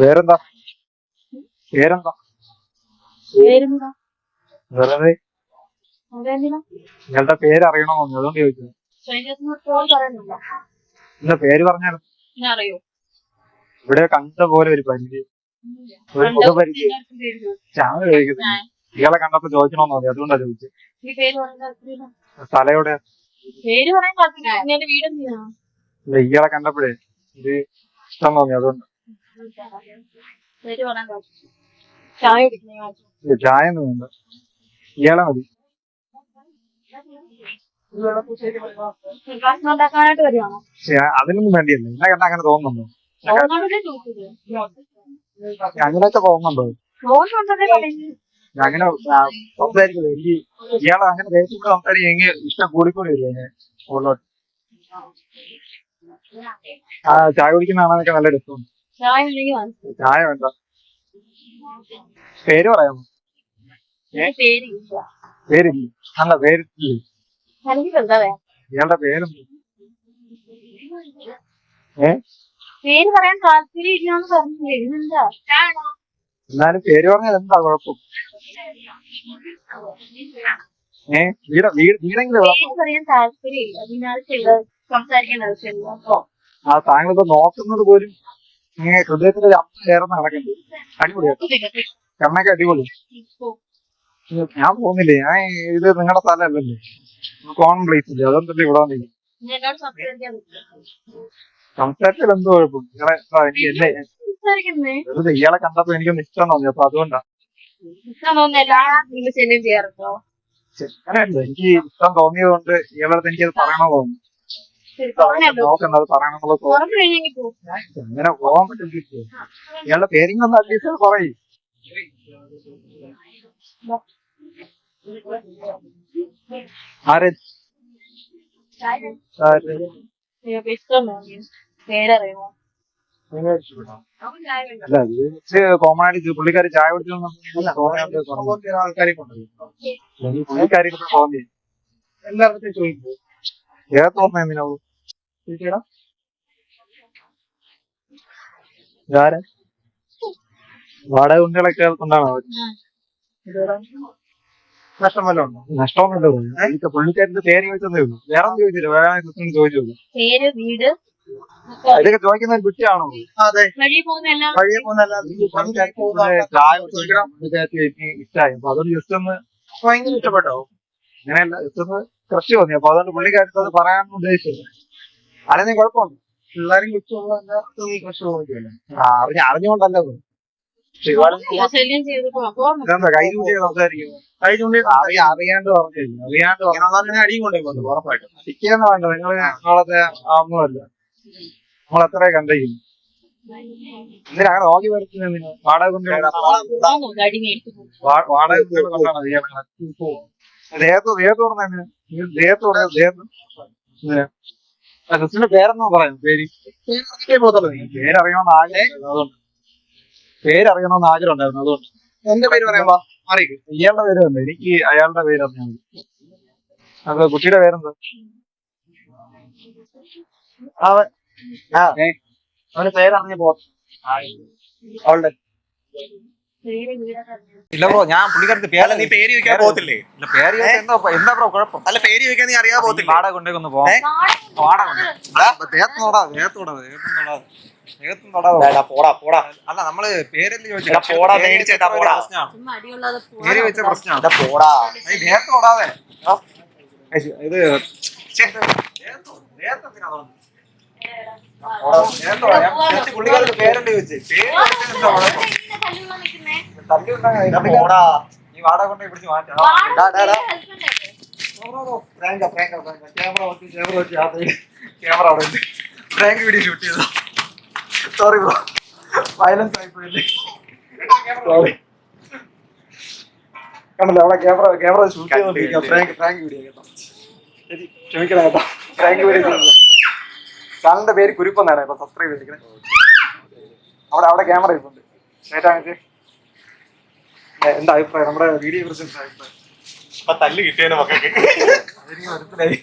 പേരെന്താ? പേരെന്താ? വേറെ നിങ്ങളുടെ പേര് അറിയണോ? അതുകൊണ്ട് പറയുന്നില്ല. നിന്റെ പേര് പറഞ്ഞാലും? ഇവിടെ കണ്ട പോലെ ഒരു പരിചയം ഒരു മുഖപരിചയം ഞാൻ ചോദിക്കുന്നത് ഇയാളെ കണ്ടപ്പോ ചോദിക്കണോന്ന് പറഞ്ഞു അതുകൊണ്ടാ ചോദിച്ചത് തലയോടെ. ഇയാളെ കണ്ടപ്പോഴേ ഇത് ഇഷ്ടം തോന്നി. അതുകൊണ്ട് ചായ ചായ ഒന്നും വേണ്ട. ഇയാളെ മതി. അതിനൊന്നും വേണ്ടിയല്ലേ. എന്നെ കണ്ട അങ്ങനെ തോന്നുന്നുണ്ടോ? ചോദിച്ചത്? അങ്ങനെയൊക്കെ തോന്നുന്നുണ്ടോ? അങ്ങനെ സംസാരിക്കുന്നത് എനിക്ക് ഇയാളെ അങ്ങനെ ദേശത്തോട് സംസാരിക്കുക ഇഷ്ടം കൂടിക്കൂടി വരും അങ്ങനെ ഉള്ളോട്ട്. ആ ചായ കുടിക്കുന്ന കാണാനൊക്കെ നല്ല രസമുണ്ട് ചായ വേണ്ട. പേര് പറയാമോ? പേരില്ല. അല്ല പേരില്ലേ ഇയാളുടെ പേരെന്ത് ഏ? പേര് പറയാൻ താല്പര്യം ഇല്ലാന്ന് പറഞ്ഞില്ലേ? ഇതെന്താ? എന്നാലും പേര് പറഞ്ഞാൽ എന്താ കുഴപ്പം? ഏ? വീട് വീട് വീടെങ്കിലും? പേര് പറയാൻ സംസാരിക്കേണ്ട ആവശ്യമില്ല. ആ താങ്കളിപ്പോ നോക്കുന്നത് പോലും ഇങ്ങനെ ഹൃദയത്തിൽ ഒരു അമ്മ ചേർന്ന് നടക്കുന്നുണ്ട് അടിപൊളിയാട്ടോ കണ്ണൊക്കെ അടിപൊളി. ഞാൻ പോകുന്നില്ലേ? ഞാൻ ഇത് നിങ്ങളുടെ സ്ഥലമല്ലല്ലോ? കോമൺ പ്ലേസ് ഇല്ലേ അതെന്തല്ലേ ഇവിടെ വന്നിരിക്കും. സംസാരത്തിൽ എന്തോ കുഴപ്പം. നിങ്ങളെ എനിക്ക് എന്നെ വെറുതെ ഇയാളെ കണ്ടപ്പോ എനിക്കൊന്ന് ഇഷ്ടം തോന്നി. അപ്പൊ അതുകൊണ്ടാ. അങ്ങനെയല്ല. എനിക്ക് ഇഷ്ടം തോന്നിയത് കൊണ്ട് ഇയാളെ എനിക്കത് പറയണോ തോന്നുന്നു ശരി പറഞ്ഞല്ലോ നോക്കുന്നത് പറയണമെന്നുള്ള തോന്നുന്നു ഉറപ്പ് കഴിഞ്ഞെങ്കിൽ പോകും. അങ്ങനെ പോകാൻ പറ്റും ഇയാളുടെ പേരിങ് ഒന്ന് അഡ്ജസ്റ്റ് പറയും. ആരെ? പേരറിയുമോ? അല്ല കോമൺ ആയിട്ട് പുള്ളിക്കാരി ചായ കുടിച്ചു ആൾക്കാരെ കൊണ്ടുപോയി പുള്ളിക്കാരി എല്ലാവർക്കും ചോദിക്കും. ഏത് തോന്നുന്നു ചോദിക്കടാ ഇതാരാ? വാടക കുണ്ടികളൊക്കെ കൊണ്ടാണോ? നഷ്ടം വല്ലതും ഉണ്ടോ? നഷ്ടമൊന്നുമില്ല എനിക്ക് പുള്ളിക്കാരിന്റെ പേര് ചോദിച്ചതേ ഉള്ളൂ. വേറെ ഒന്നും ചോദിച്ചില്ല വേറെ ചോദിച്ചുള്ളൂ പേര് വീട്? ഇതൊക്കെ ചോദിക്കുന്ന ഒരു കുറ്റിയാണോ വഴിയെ പോകുന്ന ചായ കുടിക്കണം പുള്ളിക്കാരി എനിക്ക് ഇഷ്ടമായി അപ്പൊ അതുകൊണ്ട് ജസ്റ്റ് ഒന്ന് ഭയങ്കര ഇഷ്ടപ്പെട്ടോ? അങ്ങനെയല്ല ജസ്റ്റ് ഒന്ന് കൃഷി തോന്നി അപ്പൊ അതുകൊണ്ട് പുള്ളിക്കാരത്തത് അത് പറയാൻ ഉദ്ദേശിച്ചത്. അല്ലെങ്കിൽ കുഴപ്പമുണ്ട് പിള്ളേരും കുറിച്ചുള്ള കൃഷി തോന്നിക്കല്ലോ ആ അറിഞ്ഞ അറിഞ്ഞുകൊണ്ടല്ല ഇത്. പക്ഷെ ഒരുപാട് ശല്യം ചെയ്തിട്ട് അപ്പൊ ഇതെന്താ കൈ ചൂണ്ടി സംസാരിക്കുന്നു കൈ ചൂണ്ടി അറിയാ അറിയാണ്ട് പറഞ്ഞില്ല. അറിയാണ്ട് പറഞ്ഞു അടിയും കൊണ്ടേ കൊണ്ട് ഉറപ്പായിട്ടും. അടിക്കാന്ന് വേണ്ട നിങ്ങൾ നാളത്തെ ഒന്നുമല്ല നമ്മൾ എത്ര കണ്ടിരിക്കുന്നു. എന്തിനാ അങ്ങനെ നോക്കി വരയ്ക്കുന്നത് എന്തിനാ? വാടക കൊണ്ട് അടി മേടിച്ചു പോകും. വാ- വാടക കുട്ടികളെ കൊണ്ടാണ് ദേഹത്ത് ദേഹത്ത് പറഞ്ഞ ദേഹത്ത് പറഞ്ഞ ദേഹത്ത്. ക്രിസ്റ്റിന്റെ പേരെന്നോ പറയാം പേര്. പേരറിയണമെന്ന് ആഗ്രഹം അതുകൊണ്ട്. പേരറിയണമെന്ന് ആഗ്രഹം ഉണ്ടായിരുന്നു അതുകൊണ്ട്. എന്റെ പേര് പറയാമോ അറിയിക്കും ഇയാളുടെ പേര് തന്നെ എനിക്ക് അയാളുടെ പേര് അറിഞ്ഞാൽ മതി. അത് കുട്ടിയുടെ പേരെന്താ? അവൻ ആ. ഏ? അവന് പേരറിഞ്ഞ പോ അവളുടെ ഇല്ല ബ്രോ ഞാൻ പുള്ളിക്കാരത്ത് അല്ല നീ പേര് ചോദിക്കാൻ പോകത്തില്ലേ? ഇല്ല, പേര് എന്താ എന്താ ബ്രോ കുഴപ്പം? അല്ല പേര് ചോദിക്കാൻ നീ അറിയാതെ പോകത്തില്ല? വാടക കൊണ്ടേക്കൊന്ന് പോവാം? വാടക കൊണ്ട് ദേഹത്ത് തൊടാ ദേഹത്ത് തൊടാ ദേഹത്തും തൊടാ ദേഹത്തും തൊടാ എടാ, പോടാ പോടാ. അല്ല നമ്മൾ പേരല്ലേ പോടാ. പ്രശ്നമാണ് ചുമ്മാ അടിയുള്ളത് പേര് വെച്ച പ്രശ്നമാണ് പോടാ. ഈ ദേഹത്ത് തൊടാതെ ആ. ഏയ് ഇത് ദേഹത്ത് തൊ- ദേഹത്ത് ഈ വാടക കൊണ്ടേ പിടിച്ച് മാറ്റാം ഡാ, ഡാ, ഡാ. പ്രാങ്ക പ്രാങ്ക പ്രാങ്ക ക്യാമറ വെച്ച് ക്യാമറ വെച്ച് യാത്ര ക്യാമറ അവിടെ ഉണ്ട്. പ്രാങ്ക് വീഡിയോ ഷൂട്ട് ചെയ്തോ സോറി ബ്രോ വയലൻസ് ആയിപ്പോയില്ലേ സോറി കണ്ടല്ലോ? അവിടെ ക്യാമറ ക്യാമറ ഷൂട്ട് ചെയ്തോണ്ടിരിക്കുക പ്രാങ്ക് പ്രാങ്ക് വീഡിയോ കേട്ടോ ശരി ക്ഷമിക്കണം കേട്ടോ. പ്രാങ്ക് വീഡിയോ ചാനലിന്റെ പേര് കുരുപ്പെന്നാണ് ഇപ്പൊ സബ്സ്ക്രൈബ് ചെയ്തിരിക്കുന്നത്. അവിടെ അവിടെ ക്യാമറ ഇപ്പുണ്ട് ഏറ്റവും എന്താ അഭിപ്രായം? നമ്മുടെ വീഡിയോ കുറിച്ച് എന്താ അഭിപ്രായം? തല്ല് കിട്ടിയതിന് മക്കൾക്ക്. മനസ്സിലായി